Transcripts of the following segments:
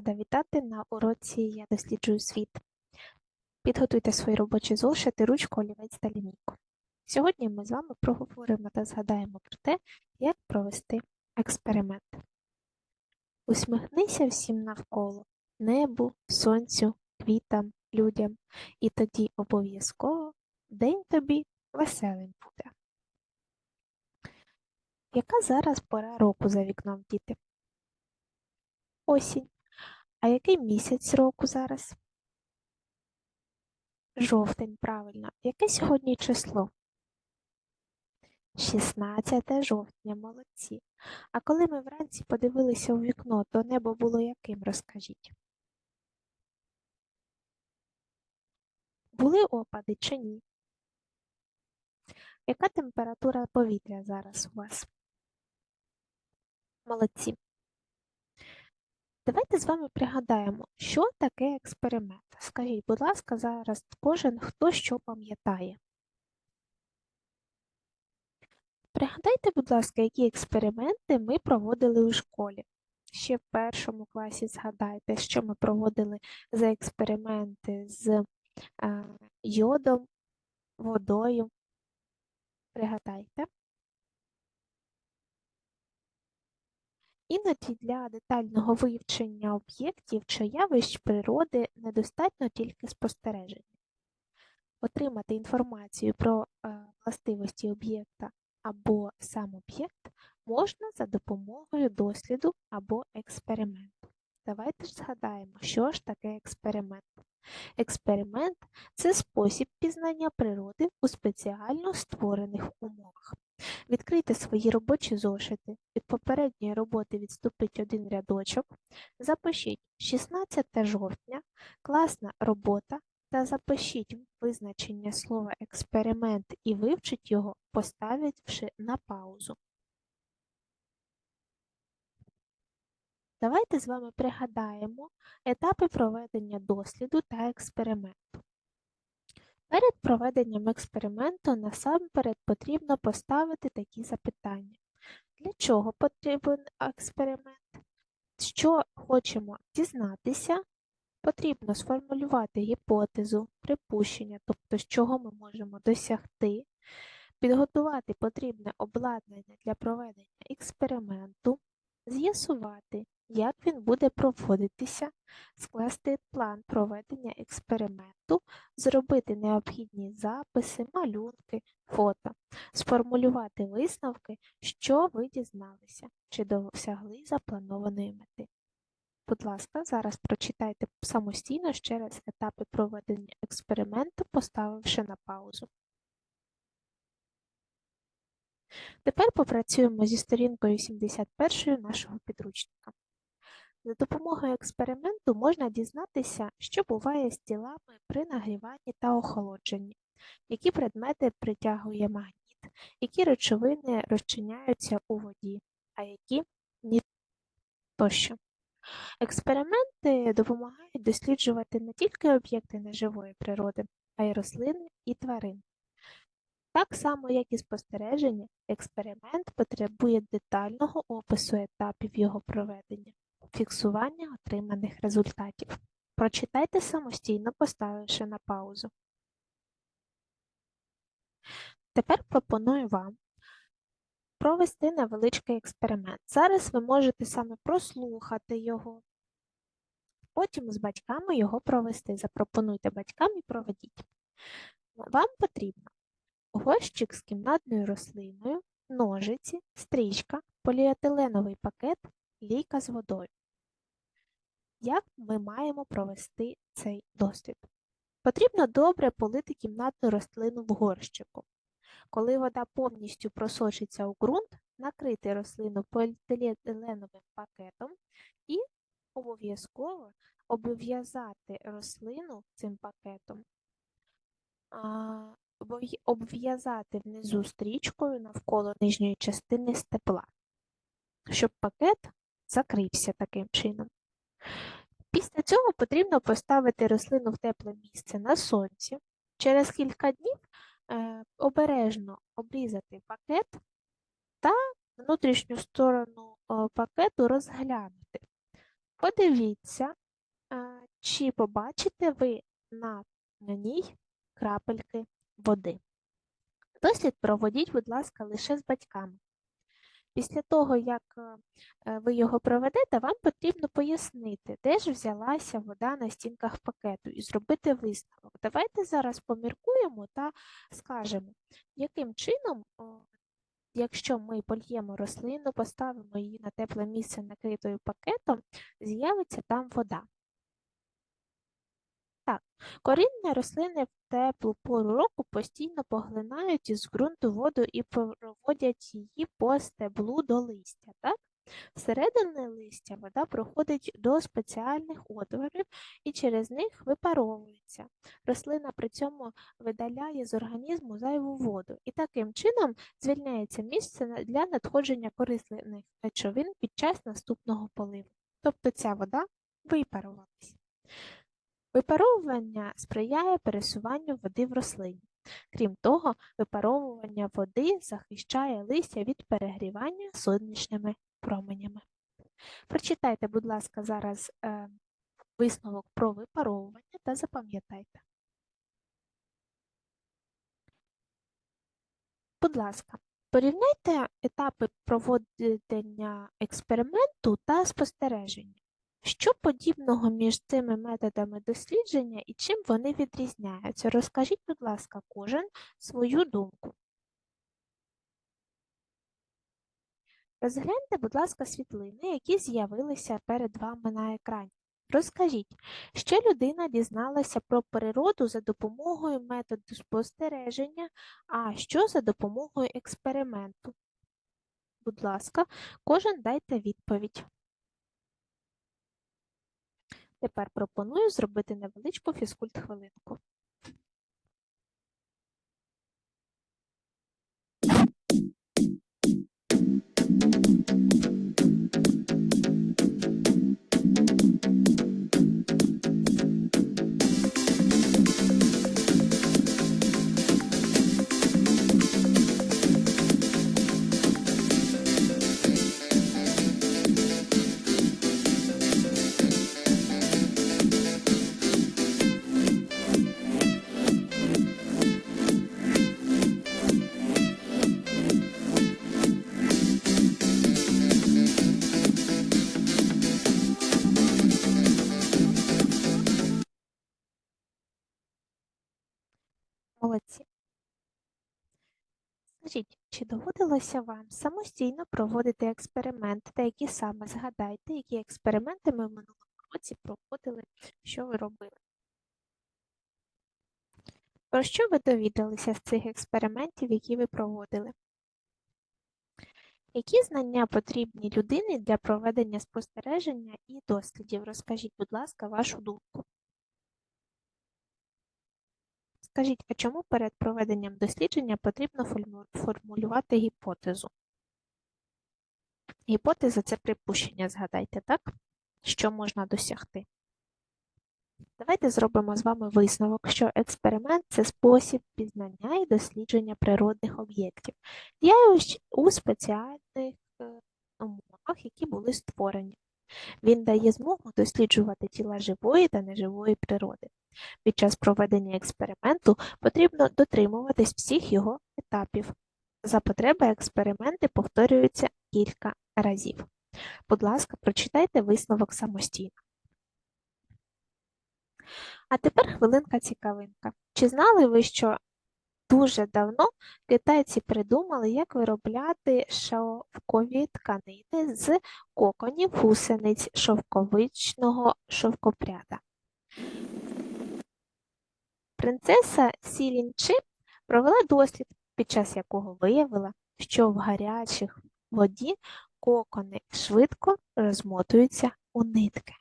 рада вітати на уроці Я досліджую світ. Підготуйте свої робочі зошити, ручку, олівець та лінійку. Сьогодні ми з вами проговоримо та згадаємо про те, як провести експеримент. Усміхнися всім навколо небу, сонцю, квітам, людям, і тоді обов'язково день тобі веселим буде. Яка зараз пора року за вікном, діти? Осінь. А який місяць року зараз? Жовтень, правильно. Яке сьогодні число? 16 жовтня, молодці. А коли ми вранці подивилися у вікно, то небо було яким, розкажіть? Були опади чи ні? Яка температура повітря зараз у вас? Молодці. Давайте з вами пригадаємо, що таке експеримент. Скажіть, будь ласка, зараз кожен хто що пам'ятає. Пригадайте, будь ласка, які експерименти ми проводили у школі. Ще в першому класі згадайте, що ми проводили за експерименти з е, йодом, водою. Пригадайте. Іноді для детального вивчення об'єктів чи явищ природи недостатньо тільки спостереження. Отримати інформацію про е, властивості об'єкта або сам об'єкт можна за допомогою досліду або експерименту. Давайте ж згадаємо, що ж таке експеримент. Експеримент це спосіб пізнання природи у спеціально створених умовах. Відкрийте свої робочі зошити. Від попередньої роботи відступіть один рядочок. Запишіть 16 жовтня, класна робота та запишіть визначення слова експеримент і вивчіть його, поставивши на паузу. Давайте з вами пригадаємо етапи проведення досліду та експерименту. Перед проведенням експерименту насамперед потрібно поставити такі запитання. Для чого потрібен експеримент? Що хочемо дізнатися? Потрібно сформулювати гіпотезу, припущення, тобто з чого ми можемо досягти, підготувати потрібне обладнання для проведення експерименту, з'ясувати, як він буде проводитися, скласти план проведення експерименту, зробити необхідні записи, малюнки, фото, сформулювати висновки, що ви дізналися, чи досягли запланованої мети. Будь ласка, зараз прочитайте самостійно ще раз етапи проведення експерименту, поставивши на паузу. Тепер попрацюємо зі сторінкою 71 нашого підручника. За допомогою експерименту можна дізнатися, що буває з тілами при нагріванні та охолодженні, які предмети притягує магніт, які речовини розчиняються у воді, а які ні тощо. Експерименти допомагають досліджувати не тільки об'єкти неживої природи, а й рослини і тварин. Так само, як і спостереження, експеримент потребує детального опису етапів його проведення, фіксування отриманих результатів. Прочитайте самостійно, поставивши на паузу. Тепер пропоную вам провести невеличкий експеримент. Зараз ви можете саме прослухати його, потім з батьками його провести. Запропонуйте батькам і проведіть. Вам потрібно горщик з кімнатною рослиною, ножиці, стрічка, поліетиленовий пакет, лійка з водою. Як ми маємо провести цей дослід? Потрібно добре полити кімнатну рослину в горщику. Коли вода повністю просочиться у ґрунт, накрити рослину поліетиленовим пакетом і обов'язково обв'язати рослину цим пакетом, обв'язати внизу стрічкою навколо нижньої частини стебла, щоб пакет закрився таким чином. Після цього потрібно поставити рослину в тепле місце на сонці. Через кілька днів е, обережно обрізати пакет та внутрішню сторону е, пакету розглянути. подивіться, е, чи побачите ви на на ній крапельки води. Дослід проводіть, будь ласка, лише з батьками. Після того, як е, ви його проведете, вам потрібно пояснити, де ж взялася вода на стінках пакету і зробити висновок. Давайте зараз поміркуємо та скажемо, яким чином, якщо ми польємо рослину, поставимо її на тепле місце накритою пакетом, з'явиться там вода. Так, коріння рослини в теплу пору року постійно поглинають із ґрунту воду і проводять її по стеблу до листя. Так? Всередині листя вода проходить до спеціальних отворів і через них випаровується. Рослина при цьому видаляє з організму зайву воду і таким чином звільняється місце для надходження корисних речовин під час наступного поливу. Тобто ця вода випарувалась. Випаровування сприяє пересуванню води в рослині. Крім того, випаровування води захищає листя від перегрівання сонячними променями. Прочитайте, будь ласка, зараз е, висновок про випаровування та запам'ятайте. Будь ласка, порівняйте етапи проведення експерименту та спостереження. Що подібного між цими методами дослідження і чим вони відрізняються? Розкажіть, будь ласка, кожен свою думку. Розгляньте, будь ласка, світлини, які з'явилися перед вами на екрані. Розкажіть, що людина дізналася про природу за допомогою методу спостереження, а що за допомогою експерименту? Будь ласка, кожен дайте відповідь. Тепер пропоную зробити невеличку фізкульт-хвилинку. Чи доводилося вам самостійно проводити експерименти, та які саме згадайте, які експерименти ми в минулому році проводили, що ви робили? Про що ви довідалися з цих експериментів, які ви проводили? Які знання потрібні людині для проведення спостереження і дослідів? Розкажіть, будь ласка, вашу думку. Скажіть, а чому перед проведенням дослідження потрібно формулювати гіпотезу? Гіпотеза це припущення, згадайте, так? Що можна досягти? Давайте зробимо з вами висновок, що експеримент це спосіб пізнання і дослідження природних об'єктів, явищ у спеціальних е, умовах, які були створені. Він дає змогу досліджувати тіла живої та неживої природи. Під час проведення експерименту потрібно дотримуватись всіх його етапів. За потреби експерименти повторюються кілька разів. Будь ласка, прочитайте висновок самостійно. А тепер хвилинка цікавинка. Чи знали ви, що дуже давно китайці придумали, як виробляти шовкові тканини з коконів гусениць шовковичного шовкопряда? Принцеса Сілінчи провела дослід, під час якого виявила, що в гарячих воді кокони швидко розмотуються у нитки.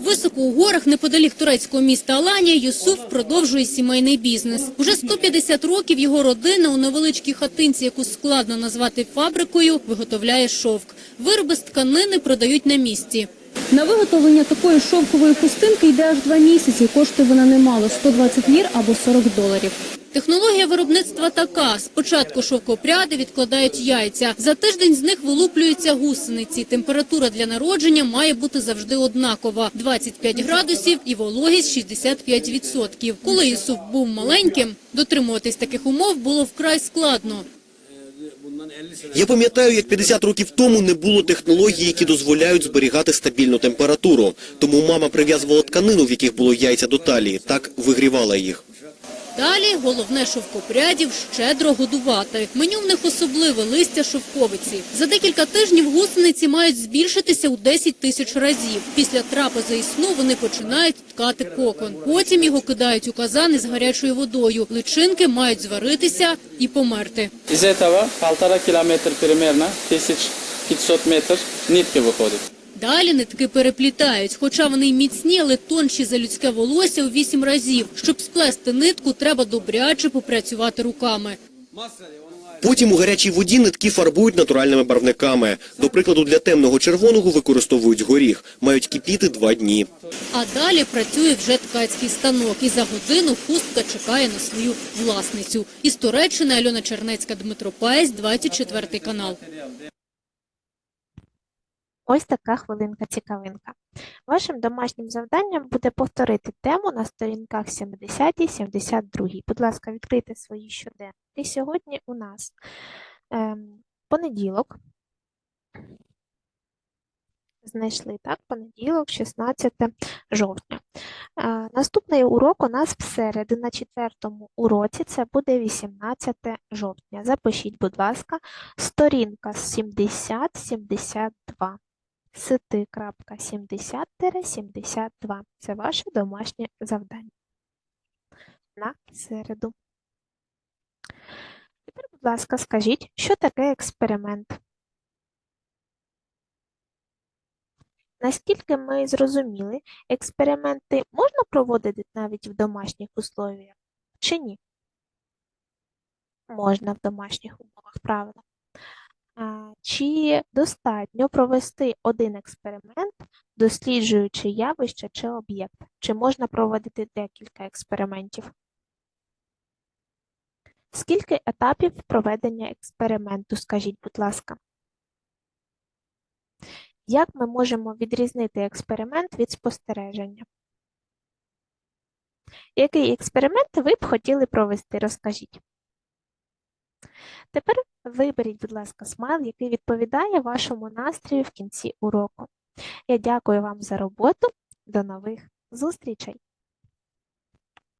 Високо у горах неподалік турецького міста Аланія Юсуф продовжує сімейний бізнес. Уже 150 років його родина у невеличкій хатинці, яку складно назвати фабрикою, виготовляє шовк. Вироби з тканини продають на місці. На виготовлення такої шовкової хустинки йде аж два місяці. Коштує вона немало – 120 лір або 40 доларів. Технологія виробництва така. Спочатку шовкопряди відкладають яйця. За тиждень з них вилуплюються гусениці. Температура для народження має бути завжди однакова – 25 градусів і вологість 65%. Коли Юсуф був маленьким, дотримуватись таких умов було вкрай складно. Я пам'ятаю, як 50 років тому не було технологій, які дозволяють зберігати стабільну температуру. Тому мама прив'язувала тканину, в яких було яйця до талії, так вигрівала їх. Далі головне шовкопрядів щедро годувати. Меню в них особливе листя шовковиці. За декілька тижнів гусениці мають збільшитися у 10 тисяч разів. Після трапези і сну вони починають ткати кокон. Потім його кидають у казан із гарячою водою. Личинки мають зваритися і померти. Из этого полтора километра примерно, 1500 метров нитки выходит. Далі нитки переплітають, хоча вони й міцні, але тонші за людське волосся у вісім разів. Щоб сплести нитку, треба добряче попрацювати руками. Потім у гарячій воді нитки фарбують натуральними барвниками. До прикладу, для темного червоного використовують горіх. Мають кипіти два дні. А далі працює вже ткацький станок. І за годину хустка чекає на свою власницю. Із Туреччини Альона Чернецька, Дмитро Паєць, 24 канал. Ось така хвилинка-цікавинка. Вашим домашнім завданням буде повторити тему на сторінках 70-72. Будь ласка, відкрийте свої щоденники. Сьогодні у нас ем, понеділок. Знайшли, так? Понеділок, 16 жовтня. Е, наступний урок у нас в середу на четвертому уроці, це буде 18 жовтня. Запишіть, будь ласка, сторінка 70-72 сити.70-72. Це ваше домашнє завдання на середу. Тепер, будь ласка, скажіть, що таке експеримент? Наскільки ми зрозуміли, експерименти можна проводити навіть в домашніх условіях чи ні? Можна в домашніх умовах, правильно. Чи достатньо провести один експеримент, досліджуючи явище чи об'єкт? Чи можна проводити декілька експериментів? Скільки етапів проведення експерименту, скажіть, будь ласка? Як ми можемо відрізнити експеримент від спостереження? Який експеримент ви б хотіли провести? Розкажіть. Тепер виберіть, будь ласка, смайл, який відповідає вашому настрою в кінці уроку. Я дякую вам за роботу. До нових зустрічей!